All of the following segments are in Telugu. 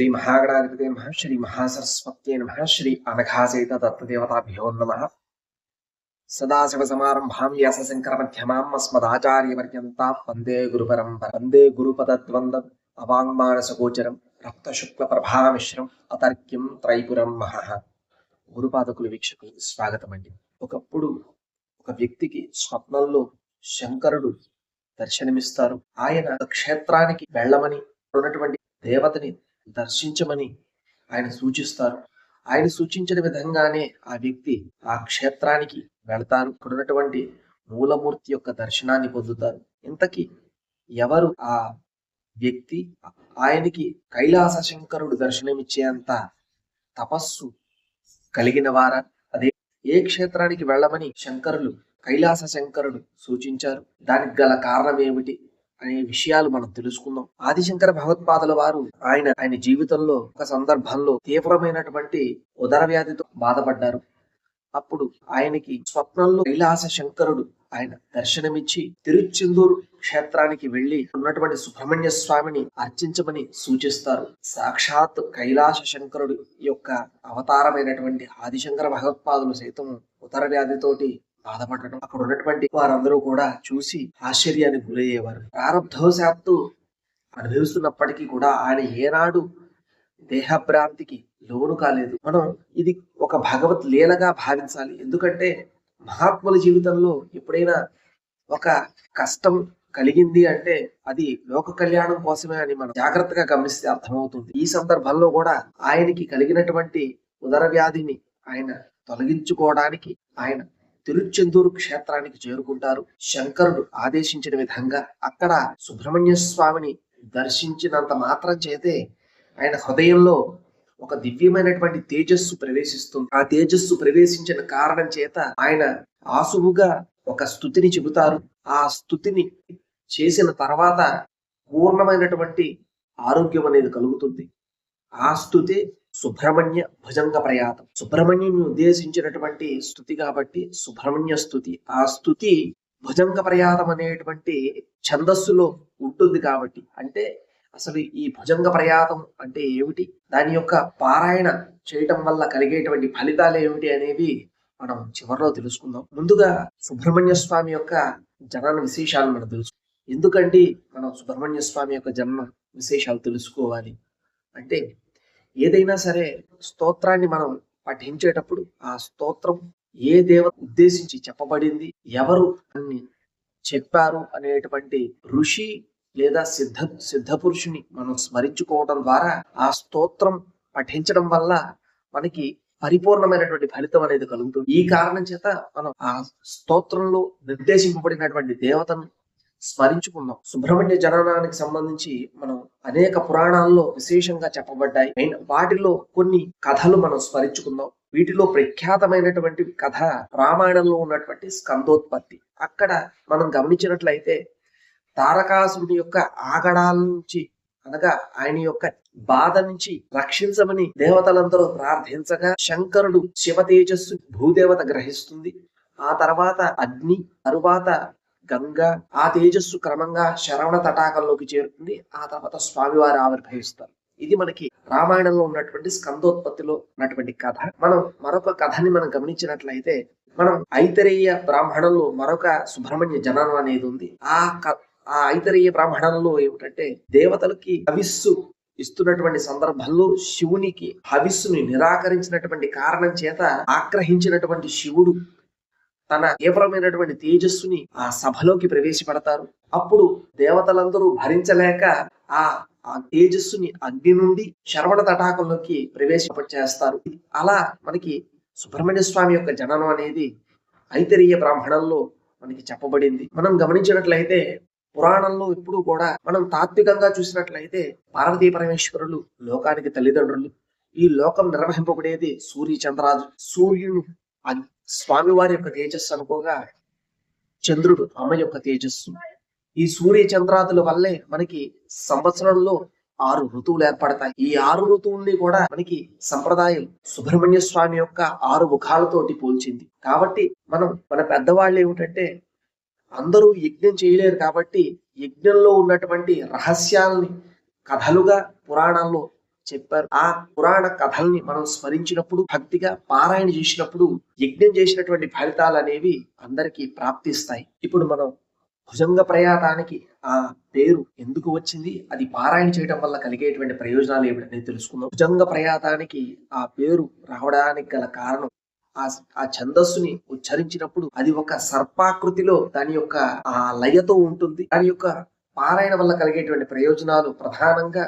శ్రీ మహాగణాధిపతి నమ శ్రీ మహాసరస్వత్యే నమ శ్రీ అనఘాసేత దత్తదేవతాభ్యో నమ. సదాశివ సమారంభాం వ్యాస శంకర మధ్యమాం అస్మదాచార్య వందే గురు పరంపర వందే గురుపదద్వందం అవాంగ్మానసగోచరం గోచరం ప్రభామిశ్రం అతర్క్యం త్రైపురం మహః. గురుపాదకులు వీక్షకులకు స్వాగతం అండి ఒకప్పుడు ఒక వ్యక్తికి స్వప్నంలో శంకరుడు దర్శనమిస్తారు. ఆయన క్షేత్రానికి వెళ్ళమని ఉన్నటువంటి దేవతని దర్శించమని ఆయన సూచిస్తారు. ఆయన సూచించిన విధంగానే ఆ వ్యక్తి ఆ క్షేత్రానికి వెళ్తారు. ఇక్కడ ఉన్నటువంటి మూలమూర్తి యొక్క దర్శనాన్ని పొందుతారు. ఇంతకీ ఎవరు ఆ వ్యక్తి? ఆయనకి కైలాస శంకరుడు దర్శనమిచ్చేంత తపస్సు కలిగిన వారా అదే ఏ క్షేత్రానికి వెళ్ళమని శంకరులు కైలాస శంకరుడు సూచించారు? దానికి గల కారణం ఏమిటి? అనే విషయాలు మనం తెలుసుకుందాం. ఆదిశంకర భగవత్పాదుల వారు ఆయన ఆయన జీవితంలో ఒక సందర్భంలో తీవ్రమైనటువంటి ఉదర వ్యాధితో బాధపడ్డారు. అప్పుడు ఆయనకి స్వప్నంలో కైలాస శంకరుడు ఆయన దర్శనమిచ్చి తిరుచెందూరు క్షేత్రానికి వెళ్ళి ఉన్నటువంటి సుబ్రహ్మణ్య స్వామిని అర్చించమని సూచిస్తారు. సాక్షాత్ కైలాస శంకరుడు యొక్క అవతారమైనటువంటి ఆదిశంకర భగవత్పాదులు సైతం ఉదర వ్యాధితోటి బాధపడటం అక్కడ ఉన్నటువంటి వారందరూ కూడా చూసి ఆశ్చర్యానికి గురయ్యేవారు. ప్రారంభవశాత్తు అనుభవిస్తున్నప్పటికీ కూడా ఆయన ఏనాడు దేహభ్రాంతికి లోను కాలేదు. మనం ఇది ఒక భగవత్ లీలగా భావించాలి. ఎందుకంటే మహాత్ముల జీవితంలో ఎప్పుడైనా ఒక కష్టం కలిగింది అంటే అది లోక కళ్యాణం కోసమే అని మనం జాగ్రత్తగా గమనిస్తే అర్థమవుతుంది. ఈ సందర్భంలో కూడా ఆయనకి కలిగినటువంటి ఉదర వ్యాధిని ఆయన తొలగించుకోవడానికి ఆయన తిరుచెందూరు క్షేత్రానికి చేరుకుంటారు. శంకరుడు ఆదేశించిన విధంగా అక్కడ సుబ్రహ్మణ్య స్వామిని దర్శించినంత మాత్రం చేతే ఆయన హృదయంలో ఒక దివ్యమైనటువంటి తేజస్సు ప్రవేశిస్తుంది. ఆ తేజస్సు ప్రవేశించిన కారణం చేత ఆయన ఆసువుగా ఒక స్థుతిని చెబుతారు. ఆ స్థుతిని చేసిన తర్వాత పూర్ణమైనటువంటి ఆరోగ్యం అనేది కలుగుతుంది. ఆ స్థుతి సుబ్రహ్మణ్య భుజంగ ప్రయాతం. సుబ్రహ్మణ్యుని ఉద్దేశించినటువంటి స్థుతి కాబట్టి సుబ్రహ్మణ్య స్థుతి. ఆ స్థుతి భుజంగ ప్రయాతం అనేటువంటి ఛందస్సులో ఉంటుంది కాబట్టి. అంటే అసలు ఈ భుజంగ ప్రయాతం అంటే ఏమిటి? దాని యొక్క పారాయణ చేయటం వల్ల కలిగేటువంటి ఫలితాలు ఏమిటి అనేవి మనం చివరిలో తెలుసుకుందాం. ముందుగా సుబ్రహ్మణ్య స్వామి యొక్క జనన విశేషాలు మనం తెలుసు ఎందుకంటే మనం సుబ్రహ్మణ్య స్వామి యొక్క జన్మ విశేషాలు తెలుసుకోవాలి. అంటే ఏదైనా సరే స్తోత్రాన్ని మనం పఠించేటప్పుడు ఆ స్తోత్రం ఏ దేవత ఉద్దేశించి చెప్పబడింది ఎవరు అని చెప్పారు అనేటువంటి ఋషి లేదా సిద్ధ సిద్ధ పురుషుని మనం స్మరించుకోవడం ద్వారా ఆ స్తోత్రం పఠించడం వల్ల మనకి పరిపూర్ణమైనటువంటి ఫలితం అనేది కలుగుతుంది. ఈ కారణం చేత మనం ఆ స్తోత్రంలో నిర్దేశింపబడినటువంటి దేవతను స్మరించుకుందాం. సుబ్రహ్మణ్య జననానికి సంబంధించి మనం అనేక పురాణాల్లో విశేషంగా చెప్పబడ్డాయి. అండ్ వాటిలో కొన్ని కథలు మనం స్మరించుకుందాం. వీటిలో ప్రఖ్యాతమైనటువంటి కథ రామాయణంలో ఉన్నటువంటి స్కందోత్పత్తి. అక్కడ మనం గమనించినట్లయితే తారకాసురుని యొక్క ఆగడాల నుంచి అనగా ఆయన యొక్క బాధ నుంచి రక్షించమని దేవతలందరూ ప్రార్థించగా శంకరుడు శివ తేజస్సు భూదేవత గ్రహిస్తుంది. ఆ తర్వాత అగ్ని తరువాత గంగ ఆ తేజస్సు క్రమంగా శరవణ తటాకంలోకి చేరుతుంది. ఆ తర్వాత స్వామివారు ఆవిర్భవిస్తారు. ఇది మనకి రామాయణంలో ఉన్నటువంటి స్కందోత్పత్తిలో ఉన్నటువంటి కథ. మనం మరొక కథని మనం గమనించినట్లయితే మనం ఐతరేయ బ్రాహ్మణంలో మరొక సుబ్రహ్మణ్య జననం అనేది ఉంది. ఆ ఆ ఐతరేయ బ్రాహ్మణంలో ఏమిటంటే దేవతలకి హవిస్సు ఇస్తున్నటువంటి సందర్భంలో శివునికి హవిస్సుని నిరాకరించినటువంటి కారణం చేత ఆగ్రహించినటువంటి శివుడు తన తీవ్రమైనటువంటి తేజస్సుని ఆ సభలోకి ప్రవేశపెడతారు. అప్పుడు దేవతలందరూ భరించలేక ఆ ఆ తేజస్సుని అగ్ని నుండి శరవణ తటాకంలోకి ప్రవేశపరిచేస్తారు అలా మనకి సుబ్రహ్మణ్య స్వామి యొక్క జననం అనేది ఐతరీయ బ్రాహ్మణంలో మనకి చెప్పబడింది. మనం గమనించినట్లయితే పురాణంలో ఇప్పుడు కూడా మనం తాత్వికంగా చూసినట్లయితే పార్వతీ పరమేశ్వరులు లోకానికి తల్లిదండ్రులు ఈ లోకం నిర్వహింపబడేది సూర్య చంద్రాజు స్వామి స్వామివారి యొక్క తేజస్సు అనుకోగా చంద్రుడు అమ్మ యొక్క తేజస్సు. ఈ సూర్య చంద్రాదుల వల్లే మనకి సంవత్సరంలో ఆరు ఋతువులు ఏర్పడతాయి. ఈ ఆరు ఋతువుల్ని కూడా మనకి సంప్రదాయం సుబ్రహ్మణ్య స్వామి యొక్క ఆరు ముఖాలతోటి పోల్చింది. కాబట్టి మనం మన పెద్దవాళ్ళు ఏమిటంటే అందరూ యజ్ఞం చేయలేరు కాబట్టి యజ్ఞంలో ఉన్నటువంటి రహస్యాలని కథలుగా పురాణాల్లో చెప్పారు. ఆ పురాణ కథల్ని మనం స్మరించినప్పుడు భక్తిగా పారాయణ చేసినప్పుడు యజ్ఞం చేసినటువంటి ఫలితాలు అనేవి అందరికీ ప్రాప్తిస్తాయి. ఇప్పుడు మనం భుజంగ ప్రయాతానికి ఆ పేరు ఎందుకు వచ్చింది? అది పారాయణ చేయడం వల్ల కలిగేటువంటి ప్రయోజనాలు ఏమిటనేది తెలుసుకుందాం. భుజంగ ప్రయాతానికి ఆ పేరు రావడానికి గల కారణం ఆ ఆ ఛందస్సుని ఉచ్చరించినప్పుడు అది ఒక సర్పాకృతిలో దాని యొక్క ఆ లయతో ఉంటుంది. దాని యొక్క పారాయణ వల్ల కలిగేటువంటి ప్రయోజనాలు ప్రధానంగా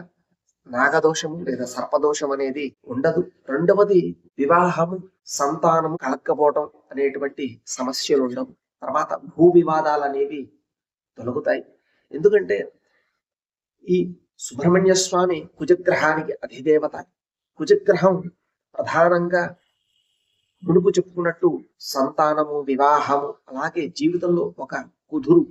నాగదోషము లేదా సర్పదోషం అనేది ఉండదు. రెండవది వివాహము సంతానము కలక్కపోవటం అనేటువంటి సమస్యలు ఉండవు. తర్వాత భూ వివాదాలు అనేవి తొలగుతాయి. ఎందుకంటే ఈ సుబ్రహ్మణ్య స్వామి కుజగ్రహానికి అధిదేవత. కుజగ్రహం ప్రధానంగా మునుపు చెప్పుకున్నట్టు సంతానము వివాహము అలాగే జీవితంలో ఒక కుదురు.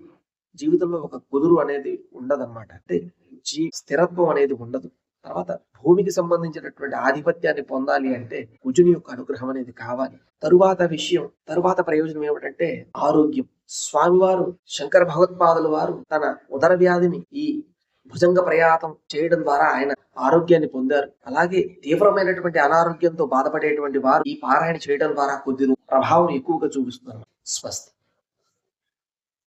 జీవితంలో ఒక కుదురు అనేది ఉండదన్నమాట. అంటే జీ స్థిరత్వం అనేది ఉండదు. తర్వాత భూమికి సంబంధించినటువంటి ఆధిపత్యాన్ని పొందాలి అంటే కుజుని యొక్క అనుగ్రహం అనేది కావాలి. తరువాత విషయం తరువాత ప్రయోజనం ఏమిటంటే ఆరోగ్యం. స్వామివారు శంకర భగవత్పాదుల వారు తన ఉదర వ్యాధిని ఈ భుజంగ ప్రయాతం చేయడం ద్వారా ఆయన ఆరోగ్యాన్ని పొందారు. అలాగే తీవ్రమైనటువంటి అనారోగ్యంతో బాధపడేటువంటి వారు ఈ పారాయణ చేయడం ద్వారా కొద్ది ప్రభావం ఎక్కువగా చూపిస్తున్నారు. స్వస్తి.